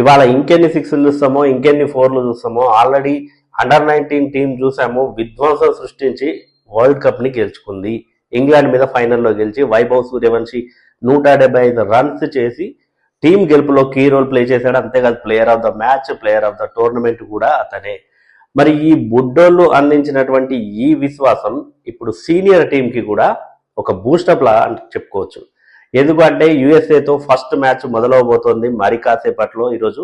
ఇవాళ ఇంకెన్ని సిక్స్లు చూస్తామో ఇంకెన్ని ఫోర్లు చూస్తామో ఆల్రెడీ అండర్ నైన్టీన్ టీం చూసాము. విధ్వంసం సృష్టించి వరల్డ్ కప్ని గెలుచుకుంది. ఇంగ్లాండ్ మీద ఫైనల్లో గెలిచి వైభవ్ సూర్యవంశి నూట డెబ్బై ఐదు రన్స్ చేసి టీం గెలుపులో కీ రోల్ ప్లే చేశాడు. అంతేకాదు player of the match player of the tournament కూడా అతనే. మరి ఈ బుడ్డోళ్ళు అందించినటువంటి ఈ విశ్వాసం ఇప్పుడు సీనియర్ టీంకి కూడా ఒక బూస్టప్ లా అని చెప్పుకోవచ్చు. ఎందుకంటే యుఎస్ఏతో ఫస్ట్ మ్యాచ్ మొదలవబోతోంది మరి కాసేపట్లో ఈరోజు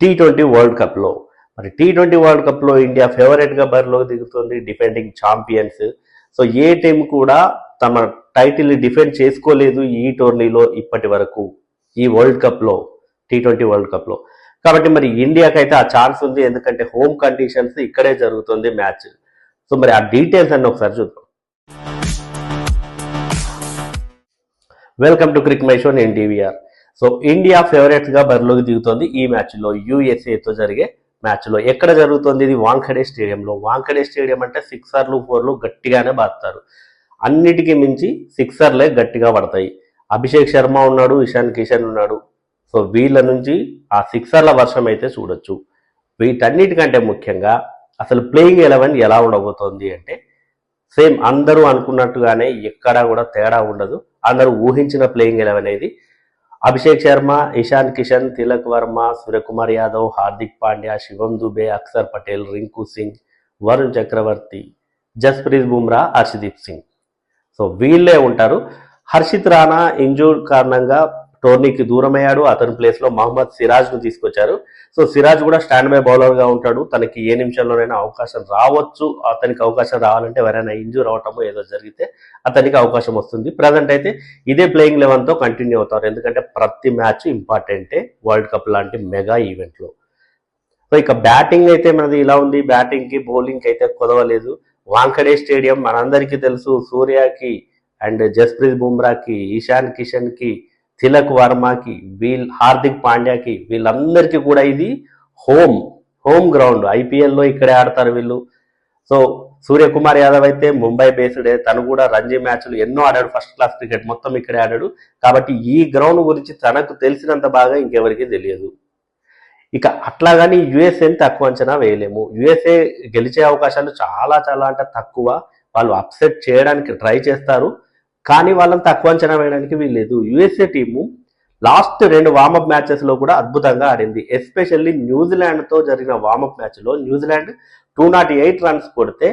టీ ట్వంటీ వరల్డ్ కప్లో. మరి టీ ట్వంటీ వరల్డ్ కప్లో ఇండియా ఫేవరెట్గా బరిలోకి దిగుతుంది డిఫెండింగ్ ఛాంపియన్స్. సో ఏ టీం కూడా తమ టైటిల్ని డిఫెండ్ చేసుకోలేదు ఈ టోర్నీలో ఇప్పటి వరకు ఈ వరల్డ్ కప్లో టీ ట్వంటీ వరల్డ్ కప్లో. కాబట్టి మరి ఇండియాకైతే ఆ ఛాన్స్ ఉంది ఎందుకంటే హోమ్ కండిషన్స్ ఇక్కడే జరుగుతుంది మ్యాచ్. సో మరి ఆ డీటెయిల్స్ అన్నీ ఒకసారి చూద్దాం. Welcome to cric my show నేను టీవీఆర్ సో ఇండియా ఫేవరెట్గా గా బరిలోకి దిగుతోంది ఈ మ్యాచ్లో జరిగే మ్యాచ్లో ఎక్కడ జరుగుతుంది? ఇది వాంఖడే స్టేడియంలో. వాంఖడే స్టేడియం అంటే సిక్సర్లు ఫోర్లు గట్టిగానే బాస్తారు అన్నిటికీ మించి సిక్సర్లే గట్టిగా పడతాయి. అభిషేక్ శర్మ ఉన్నాడు ఇషాన్ కిషన్ ఉన్నాడు. సో వీళ్ళ నుంచి ఆ సిక్సర్ల వర్షం అయితే చూడొచ్చు. వీటన్నిటికంటే ముఖ్యంగా అసలు ప్లేయింగ్ ఎలెవెన్ ఎలా ఉండబోతోంది అంటే సేమ్ అందరూ అనుకున్నట్టుగానే ఎక్కడా కూడా తేడా ఉండదు. అందరూ ఊహించిన ప్లేయింగ్ ఎలెవెన్ ఇది అభిషేక్ శర్మ ఇషాన్ కిషన్ తిలక్ వర్మ సూర్యకుమార్ యాదవ్ హార్దిక్ పాండ్యా శివం దుబే అక్షర్ పటేల్ రింకు సింగ్ వరుణ్ చక్రవర్తి జస్ప్రీత్ బుమ్రా హర్షదీప్ సింగ్. సో వీళ్ళే ఉంటారు. హర్షిత్ రాణా ఇంజూర్ కారణంగా టోర్నీకి దూరమయ్యాడు. అతని ప్లేస్లో మహమ్మద్ సిరాజ్ను తీసుకొచ్చారు. సో సిరాజ్ కూడా స్టాండ్ బై బౌలర్గా ఉంటాడు. తనకి ఏ నిమిషంలోనైనా అవకాశం రావచ్చు. అతనికి అవకాశం రావాలంటే ఎవరైనా ఇంజూర్ అవటమో ఏదో జరిగితే అతనికి అవకాశం వస్తుంది. ప్రజెంట్ అయితే ఇదే ప్లేయింగ్ లెవెన్తో కంటిన్యూ అవుతారు. ఎందుకంటే ప్రతి మ్యాచ్ ఇంపార్టెంటే వరల్డ్ కప్ లాంటి మెగా ఈవెంట్లో సో ఇక బ్యాటింగ్ అయితే మనది ఇలా ఉంది. బ్యాటింగ్కి బౌలింగ్కి అయితే కుదవలేదు. వాంకడే స్టేడియం మనందరికీ తెలుసు. సూర్యకి అండ్ జస్ప్రీత్ బుమ్రాకి ఇషాన్ కిషన్కి తిలక్ వర్మకి వీల్ హార్దిక్ పాండ్యాకి వీళ్ళందరికీ కూడా ఇది హోమ్ హోమ్ గ్రౌండ్. ఐపీఎల్లో ఇక్కడే ఆడతారు వీళ్ళు. సో సూర్యకుమార్ యాదవ్ అయితే ముంబై బేస్డే తను కూడా రంజీ మ్యాచ్లు ఎన్నో ఆడాడు. ఫస్ట్ క్లాస్ క్రికెట్ మొత్తం ఇక్కడే ఆడాడు. కాబట్టి ఈ గ్రౌండ్ గురించి తనకు తెలిసినంత బాగా ఇంకెవరికి తెలియదు. ఇక అట్లా కానీ యుఎస్ఏని తక్కువ అంచనా వేయలేము. యుఎస్ఏ గెలిచే అవకాశాలు చాలా చాలా అంటే తక్కువ. వాళ్ళు అప్సెట్ చేయడానికి ట్రై చేస్తారు. కానీ వాళ్ళని తక్కువ అంచనా వేయడానికి వీల్లేదు. యుఎస్ఏ టీము లాస్ట్ రెండు వార్మప్ మ్యాచెస్లో కూడా అద్భుతంగా ఆడింది. ఎస్పెషల్లీ న్యూజిలాండ్తో జరిగిన వార్మప్ మ్యాచ్లో New Zealand two not eight runs కొడితే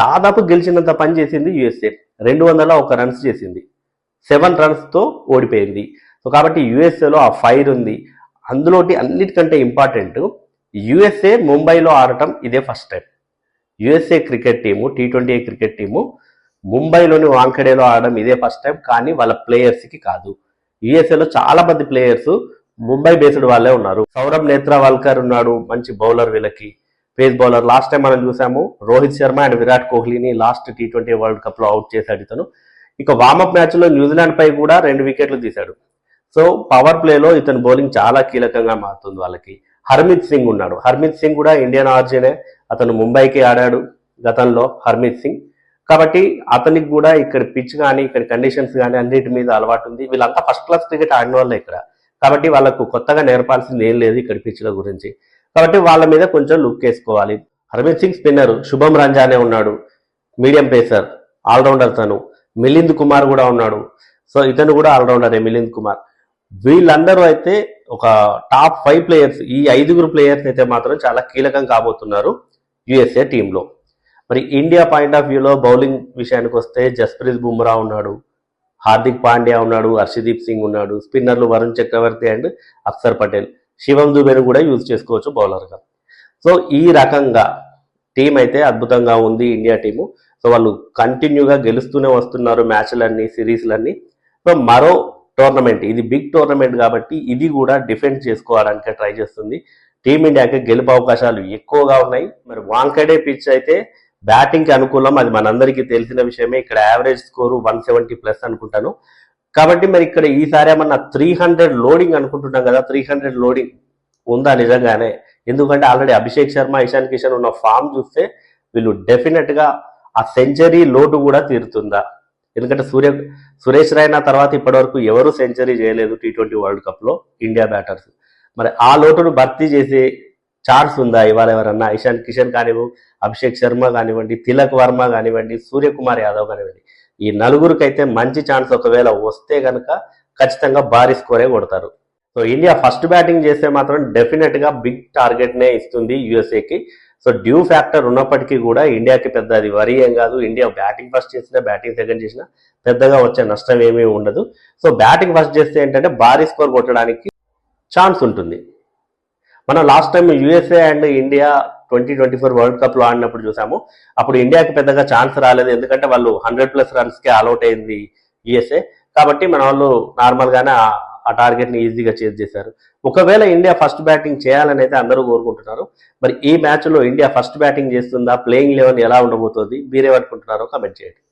దాదాపు గెలిచినంత పని చేసింది యుఎస్ఏ. రెండు వందల ఒక రన్స్ చేసింది. సెవెన్ రన్స్తో ఓడిపోయింది. సో కాబట్టి యుఎస్ఏలో ఆ ఫైర్ ఉంది. అందులోటి అన్నిటికంటే ఇంపార్టెంట్ యుఎస్ఏ ముంబైలో ఆడటం ఇదే first time. USA cricket team T twenty cricket team ముంబైలోని వాంఖడేలో ఆడడం ఇదే ఫస్ట్ టైం కానీ వాళ్ళ ప్లేయర్స్కి కాదు. యుఎస్ఏలో చాలా మంది ప్లేయర్స్ ముంబై బేస్డ్ వాళ్ళే ఉన్నారు. సౌరభ్ నేత్రావాల్కర్ ఉన్నాడు మంచి బౌలర్ వీళ్ళకి. పేస్ బౌలర్ లాస్ట్ టైం మనం చూసాము రోహిత్ శర్మ అండ్ విరాట్ కోహ్లీని లాస్ట్ టీ ట్వంటీ వరల్డ్ కప్లో అవుట్ చేశాడు ఇతను. ఇక వార్మప్ మ్యాచ్లో న్యూజిలాండ్ పై కూడా రెండు వికెట్లు తీశాడు. సో పవర్ ప్లేలో ఇతని బౌలింగ్ చాలా కీలకంగా మారుతుంది వాళ్ళకి. హర్మిత్ సింగ్ ఉన్నాడు. హర్మిత్ సింగ్ కూడా ఇండియన్ ఆర్జినే. అతను ముంబైకి ఆడాడు గతంలో హర్మిత్ సింగ్. కాబట్టి అతనికి కూడా ఇక్కడ పిచ్ కానీ ఇక్కడ కండిషన్స్ కానీ అన్నిటి మీద అలవాటు ఉంది. వీళ్ళంతా ఫస్ట్ క్లాస్ క్రికెట్ ఆడిన వాళ్ళే ఇక్కడ. కాబట్టి వాళ్ళకు కొత్తగా నేర్పాల్సింది ఏం లేదు ఇక్కడ పిచ్ల గురించి. కాబట్టి వాళ్ళ మీద కొంచెం లుక్ వేసుకోవాలి. హర్మిత్ సింగ్ స్పిన్నర్ శుభం రంజానే ఉన్నాడు. మీడియం పేసర్ ఆల్రౌండర్ తను. మిలింద్ కుమార్ కూడా ఉన్నాడు. సో ఇతను కూడా ఆల్రౌండరే మిలింద్ కుమార్. వీళ్ళందరూ అయితే ఒక టాప్ ఫైవ్ ప్లేయర్స్ ఈ ఐదుగురు ప్లేయర్స్ అయితే మాత్రం చాలా కీలకం కాబోతున్నారు యుఎస్ఏ టీంలో మరి ఇండియా పాయింట్ ఆఫ్ వ్యూలో బౌలింగ్ విషయానికి వస్తే జస్ప్రీత్ బుమ్రా ఉన్నాడు హార్దిక్ పాండ్యా ఉన్నాడు హర్షదీప్ సింగ్ ఉన్నాడు స్పిన్నర్లు వరుణ్ చక్రవర్తి అండ్ అక్సర్ పటేల్. శివం దుబేను కూడా యూజ్ చేసుకోవచ్చు బౌలర్గా. సో ఈ రకంగా టీం అయితే అద్భుతంగా ఉంది ఇండియా టీము. సో వాళ్ళు కంటిన్యూగా గెలుస్తూనే వస్తున్నారు మ్యాచ్లన్నీ సిరీస్లన్నీ. సో మరో టోర్నమెంట్ ఇది బిగ్ టోర్నమెంట్ కాబట్టి ఇది కూడా డిఫెండ్ చేసుకోవడానికి ట్రై చేస్తుంది. టీమిండియాకి గెలుపు అవకాశాలు ఎక్కువగా ఉన్నాయి. మరి వాంకడే పిచ్ అయితే బ్యాటింగ్కి అనుకూలం అది మనందరికీ తెలిసిన విషయమే. ఇక్కడ average score one seventy plus అనుకుంటాను. కాబట్టి మరి ఇక్కడ ఈసారి ఏమన్నా త్రీ హండ్రెడ్ లోడింగ్ అనుకుంటున్నాం కదా త్రీ హండ్రెడ్ లోడింగ్ ఉందా నిజంగానే? ఎందుకంటే ఆల్రెడీ అభిషేక్ శర్మ ఇషాన్ కిషన్ ఉన్న ఫామ్ చూస్తే వీళ్ళు డెఫినెట్గా ఆ సెంచరీ లోటు కూడా తీరుతుందా? ఎందుకంటే సూర్య సురేష్ రైనా తర్వాత ఇప్పటివరకు ఎవరు సెంచరీ చేయలేదు టీ ట్వంటీ వరల్డ్ కప్లో ఇండియా బ్యాటర్స్. మరి ఆ లోటును భర్తీ చేసి ఛాన్స్ ఉందా? ఇవాళ ఎవరన్నా? ఇషాన్ కిషన్ కానివ్వు అభిషేక్ శర్మ కానివ్వండి తిలక్ వర్మ కానివ్వండి సూర్యకుమార్ యాదవ్ కానివ్వండి. ఈ నలుగురికి అయితే మంచి ఛాన్స్ ఒకవేళ వస్తే కనుక ఖచ్చితంగా భారీ స్కోరే కొడతారు. సో ఇండియా ఫస్ట్ బ్యాటింగ్ చేస్తే మాత్రం డెఫినెట్గా బిగ్ టార్గెట్ నే ఇస్తుంది యుఎస్ఏకి. సో డ్యూ ఫ్యాక్టర్ ఉన్నప్పటికీ కూడా ఇండియాకి పెద్ద అది వరి ఏం కాదు. ఇండియా బ్యాటింగ్ ఫస్ట్ చేసినా బ్యాటింగ్ సెకండ్ చేసినా పెద్దగా వచ్చే నష్టం ఏమీ ఉండదు. సో బ్యాటింగ్ ఫస్ట్ చేస్తే ఏంటంటే భారీ స్కోర్ కొట్టడానికి ఛాన్స్ ఉంటుంది. మనం last time USA and India twenty twenty four world కప్లో ఆడినప్పుడు చూసాము. అప్పుడు ఇండియాకి పెద్దగా ఛాన్స్ రాలేదు. ఎందుకంటే వాళ్ళు హండ్రెడ్ ప్లస్ రన్స్కి ఆల్అౌట్ అయింది యుఎస్ఏ కాబట్టి మన వాళ్ళు నార్మల్ గానే ఆ- ఆ టార్గెట్ని ఈజీగా చేజ్ చేశారు. ఒకవేళ ఇండియా ఫస్ట్ బ్యాటింగ్ చేయాలని అయితే అందరూ కోరుకుంటున్నారు. మరి ఈ మ్యాచ్లో ఇండియా ఫస్ట్ బ్యాటింగ్ చేస్తుందా? ప్లేయింగ్ లెవెన్ ఎలా ఉండబోతోంది? మీరేమనుకుంటున్నారో కమెంట్ చేయండి.